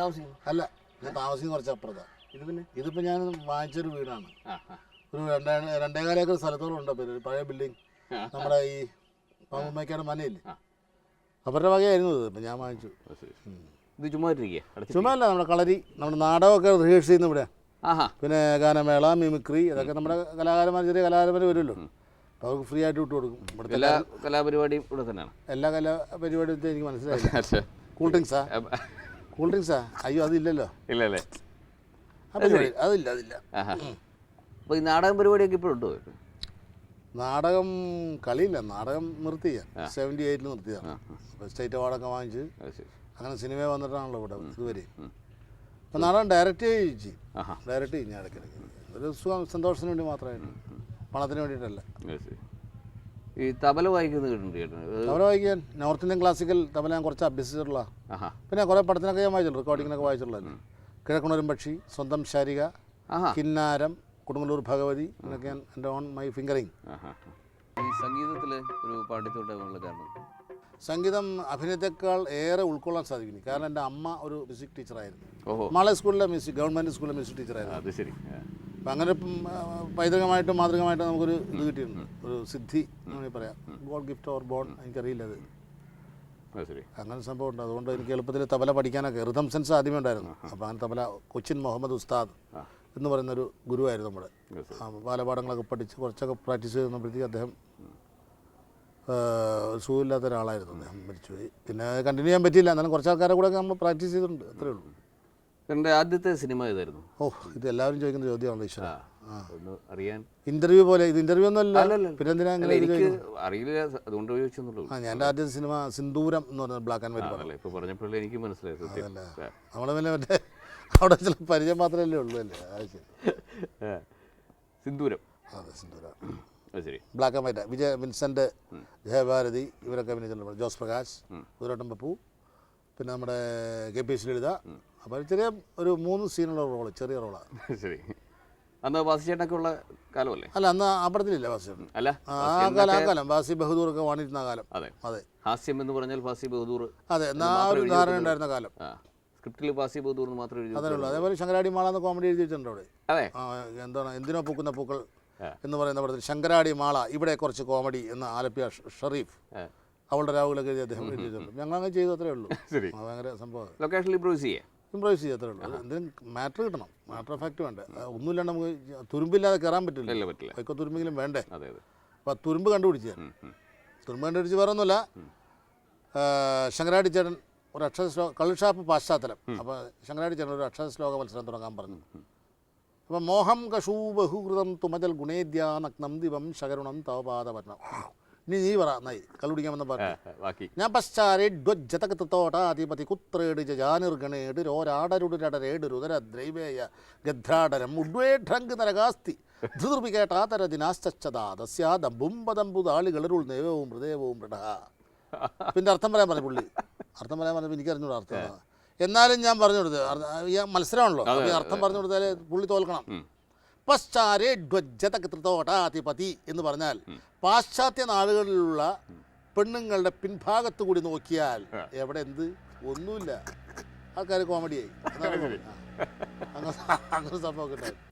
താമസിക്കുന്നത്? അല്ല ഞാൻ താമസിക്കുന്ന കുറച്ച് ഇത് പിന്നെ? ഇതിപ്പോ ഞാൻ വാങ്ങിച്ചൊരു വീടാണ്. ഒരു രണ്ടേ രണ്ടേകാല ഏക്കർ സ്ഥലത്തോളം ഉണ്ട് പേര് പഴയ ബിൽഡിംഗ് നമ്മുടെ ഈ പാമ്പമ്മയ്ക്കാട് മനയില്ലേ. അവരുടെ വകയായിരുന്നു ഇത് ഇപ്പം ഞാൻ വാങ്ങിച്ചു. ഇത് ചുമ്മാ ചുമ്മാ അല്ല നമ്മുടെ കളരി നമ്മുടെ നാടകമൊക്കെ റിഹേഴ്സ് ചെയ്യുന്ന ഇവിടെ. പിന്നെ ഗാനമേള മിമിക്രി ഇതൊക്കെ നമ്മുടെ കലാകാരന്മാർ ചെറിയ കലാകാരന്മാർ വരുമല്ലോ. അപ്പോൾ അവർക്ക് ഫ്രീ ആയിട്ട് വിട്ടു കൊടുക്കും. ഇവിടുത്തെ എല്ലാ കലാപരിപാടിയും ഇവിടെ തന്നെയാണ്. എല്ലാ കലാപരിപാടിയും എനിക്ക് മനസ്സിലായില്ല. കൂൾ ഡ്രിങ്ക്സാ കൂൾ ഡ്രിങ്ക്സാ അയ്യോ അതില്ലല്ലോ. ഇല്ലല്ലേ? അതില്ല അതില്ല. അപ്പോൾ ഈ നാടകം പരിപാടിയൊക്കെ ഇപ്പോഴുണ്ടോ നാടകം കളിയില്ല. നാടകം നിർത്തി സെവന്റി എയ്റ്റിൽ നിർത്തിയതാണ്. സ്റ്റേറ്റ് അവാർഡൊക്കെ വാങ്ങിച്ച് അങ്ങനെ സിനിമ വന്നിട്ടാണല്ലോ ഇവിടെ ഇതുവരെ. അപ്പം നാടകം ഡയറക്റ്റ് ചെയ്യും ഡയറക്റ്റ് ചെയ്യും ഞാൻ ഇടയ്ക്കിടയ്ക്ക്. ഒരു സുഖം സന്തോഷത്തിന് വേണ്ടി മാത്രമായിട്ട്. പണത്തിന് വേണ്ടിയിട്ടല്ല. ഈ തബല വായിക്കുന്നത് കേട്ടിട്ടുണ്ട് തബല വായിക്കാൻ നോർത്ത് ഇന്ത്യൻ ക്ലാസിക്കൽ തബല ഞാൻ കുറച്ച് അഭ്യസിച്ചിട്ടുള്ള. പിന്നെ കുറേ പടത്തിനൊക്കെ ഞാൻ വായിച്ചിട്ടുണ്ട് റെക്കോർഡിങ്ങിനൊക്കെ വായിച്ചിട്ടുള്ളത് കിഴക്കുണരും പക്ഷി സ്വന്തം ശാരിക കിന്നാരം കൊടുങ്ങല്ലൂർ ഭഗവതി എന്നൊക്കെ ഞാൻ എന്റെ ഓൺ മൈ ഫിംഗറിങ്. ഈ സംഗീതത്തിൽ ഒരു പാണ്ഡിത്യമുള്ള കാരണം? സംഗീതം അഭിനയത്തെക്കാൾ ഏറെ ഉൾക്കൊള്ളാൻ സാധിക്കുന്നു. കാരണം എന്റെ അമ്മ ഒരു മ്യൂസിക് ടീച്ചറായിരുന്നു. മാളെ സ്കൂളിലെ മ്യൂസിക് ഗവൺമെന്റ് സ്കൂളിലെ മ്യൂസിക് ടീച്ചറായിരുന്നു. അത് ശരി. അപ്പം അങ്ങനെ പൈതൃകമായിട്ടും മാതൃകമായിട്ടും നമുക്കൊരു ഇത് കിട്ടിയിട്ടുണ്ട്. ഒരു സിദ്ധി എന്ന് വേണമെങ്കിൽ പറയാം. ഗോഡ് ഗിഫ്റ്റ് ഓർ ബോൺ എനിക്കറിയില്ല അത്. അങ്ങനെ സംഭവം ഉണ്ട് അതുകൊണ്ട് എനിക്ക് എളുപ്പത്തിൽ തബല പഠിക്കാനൊക്കെ റിതം സെൻസ് ആദ്യമേ ഉണ്ടായിരുന്നു. അപ്പോൾ അങ്ങനെ തബല കൊച്ചിൻ മുഹമ്മദ് ഉസ്താദ്. എന്ന് പറയുന്നൊരു ഗുരുവായിരുന്നു നമ്മുടെ. ബാലപാഠങ്ങളൊക്കെ പഠിച്ച് കുറച്ചൊക്കെ പ്രാക്ടീസ് ചെയ്ത് വന്നപ്പോഴത്തേക്ക് അദ്ദേഹം സുഖമില്ലാത്ത ഒരാളായിരുന്നു. അദ്ദേഹം മരിച്ചുപോയി. പിന്നെ കണ്ടിന്യൂ ചെയ്യാൻ പറ്റിയില്ല. എന്നാലും കുറച്ച് ആൾക്കാരെ കൂടെ നമ്മൾ പ്രാക്ടീസ് ചെയ്തിട്ടുണ്ട്. അത്രേ ഉള്ളൂ. എന്റെ ആദ്യത്തെ സിനിമ ഇതായിരുന്നു ഓ ഇത് എല്ലാവരും ചോദിക്കുന്ന ചോദ്യമാണല്ലോ ഈശ്വര. ഒന്ന് അറിയാൻ. ഇന്റർവ്യൂ പോലെ ഇത് ഇന്റർവ്യൂ ഒന്നല്ല അല്ല. പിന്നെ എന്തിനാ അങ്ങനെ ഇത് എനിക്ക് അറിയില്ല. അതുകൊണ്ട് ചോദിച്ചെന്നുള്ളൂ. ആ ഞാൻ ആദ്യത്തെ സിനിമ സിന്ദൂരം എന്ന് പറഞ്ഞ ബ്ലാക്ക് ആൻഡ് വൈറ്റ് പടം. അതല്ലേ ഇപ്പോൾ പറഞ്ഞപ്പോഴല്ലേ എനിക്ക് മനസ്സിലായി സത്യം. നമ്മളെ പിന്നെ മറ്റേ അവിടെ ചില പരിചയം മാത്രമല്ലേ ഉള്ളൂ അല്ലേ? അത് ശരി. സിന്ദൂരം. അതെ സിന്ദൂരം. ശരി. Black and white Vijaya Vincent Jayabharathi ഇവരൊക്കെ അഭിനയിച്ചിട്ടുണ്ട്. ജോസ് പ്രകാശ് കുതിരോട്ടം പപ്പു പിന്നെ നമ്മുടെ കെ പി എസ് ലളിത അപ്പോൾ ചെറിയ ഒരു മൂന്ന് സീനുള്ള റോൾ ചെറിയ റോളാണ് ശരി. അന്ന് വാസിച്ചേട്ടനൊക്കെ ഉള്ള കാലമല്ലേ? അല്ല അന്ന് ആ പടത്തിലില്ല ബാസിയേട്ടൻ അല്ല ആ കാലം ആ കാലം. വാസി ബഹദൂർ ഒക്കെ വാണിരുന്ന കാലം. അതെ. അതെ. ഹാസ്യം എന്ന് പറഞ്ഞാൽ വാസി ബഹദൂർ അതെ എന്നാ ആ ഒരു ധാരണ ഉണ്ടായിരുന്ന കാലം. സ്ക്രിപ്റ്റിൽ വാസി ബഹദൂർ എന്ന് മാത്രമേ എഴുതി അതേ അതേപോലെ ശങ്കരാടി മാള എന്ന കോമഡി എഴുതി വെച്ചിട്ടുണ്ട് അവിടെ. അതെ. എന്താണ് എന്തിനോ പൂക്കുന്ന പൂക്കൾ എന്ന് പറയുന്ന പടത്തിൽ ശങ്കരാടി മാള ഇവിടെ കുറച്ച് കോമഡി എന്ന ആലപ്പിയ ഷറീഫ്. അവളുടെ രാവുകളൊക്കെ എഴുതി അദ്ദേഹം എഴുതി വെച്ചിട്ടുണ്ട് ഞങ്ങൾ അങ്ങനെ ചെയ്തു അത്രേ ഉള്ളൂ. ഭയങ്കര സംഭവം ലൊക്കേഷനിൽ ഇമ്പ്രൂവ് ചെയ്യേ. ഇമ്പ്രൈസ് ചെയ്യത്തേ ഉള്ളൂ. എന്തെങ്കിലും മാറ്റർ കിട്ടണം. മാറ്റർ എഫക്റ്റ് വേണ്ട. ഒന്നുമില്ലാണ്ട് നമുക്ക് തുരുമ്പില്ലാതെ കയറാൻ പറ്റില്ല. വൈക്കോ തുരുമ്പെങ്കിലും വേണ്ടേ? അപ്പോൾ തുരുമ്പ് കണ്ടുപിടിച്ച്. തുരുമ്പ് കണ്ടുപിടിച്ച് വേറെ ഒന്നുമില്ല ശങ്കരാടി ചേട്ടൻ ഒരു അക്ഷര ശ്ലോ കള്ളുഷാപ്പ് പാശ്ചാത്തലം. അപ്പോൾ ശങ്കരാടി ചേട്ടൻ ഒരു അക്ഷര ശ്ലോക മത്സരം തുടങ്ങാൻ പറഞ്ഞു. അപ്പം മോഹം കഷൂ ബഹുകൃതം തുമജൽ ഗുണേദ്യാനഗ്നം ദിവം ശകരുണം തവപാദപരണം ഇനി നീ പറ നന്നായി. ഞാൻ പശ്ചാരെ ധ്വജതകത്തോടാധിപതി കുത്രേട് ജാനിർഗണേട് രോരാടരുടരേട് രുദര ദ്രൈവേയ ഗദ്രാടരം ഉഡ്വേഢ്രങ്ക് നരകാസ്തി ധൃതൃപികേട്ടാതര ദിനാശ്ചതാദസ്യാദംബുംബദംബു താളികളരുൾ നേവവും ഹൃദയവും മൃഡ പിന്നെ അർത്ഥം പറയാൻ പറഞ്ഞു പുള്ളി. അർത്ഥം പറയാൻ പറഞ്ഞപ്പോൾ എനിക്ക് അറിഞ്ഞൂടാ അർത്ഥം. എന്നാലും ഞാൻ പറഞ്ഞു കൊടുത്തത് മത്സരമാണല്ലോ. അർത്ഥം പറഞ്ഞു കൊടുത്താലേ പുള്ളി തോൽക്കണം. പശ്ചാരേ ധ്വജതകൃതോടാധിപതി എന്ന് പറഞ്ഞാൽ പാശ്ചാത്യ നാടുകളിലുള്ള പെണ്ണുങ്ങളുടെ പിൻഭാഗത്ത് കൂടി നോക്കിയാൽ എവിടെ എന്ത്? ഒന്നുമില്ല. ആൾക്കാർ കോമഡിയായി. അങ്ങനെ അങ്ങനെ സംഭവമൊക്കെ ഉണ്ടായി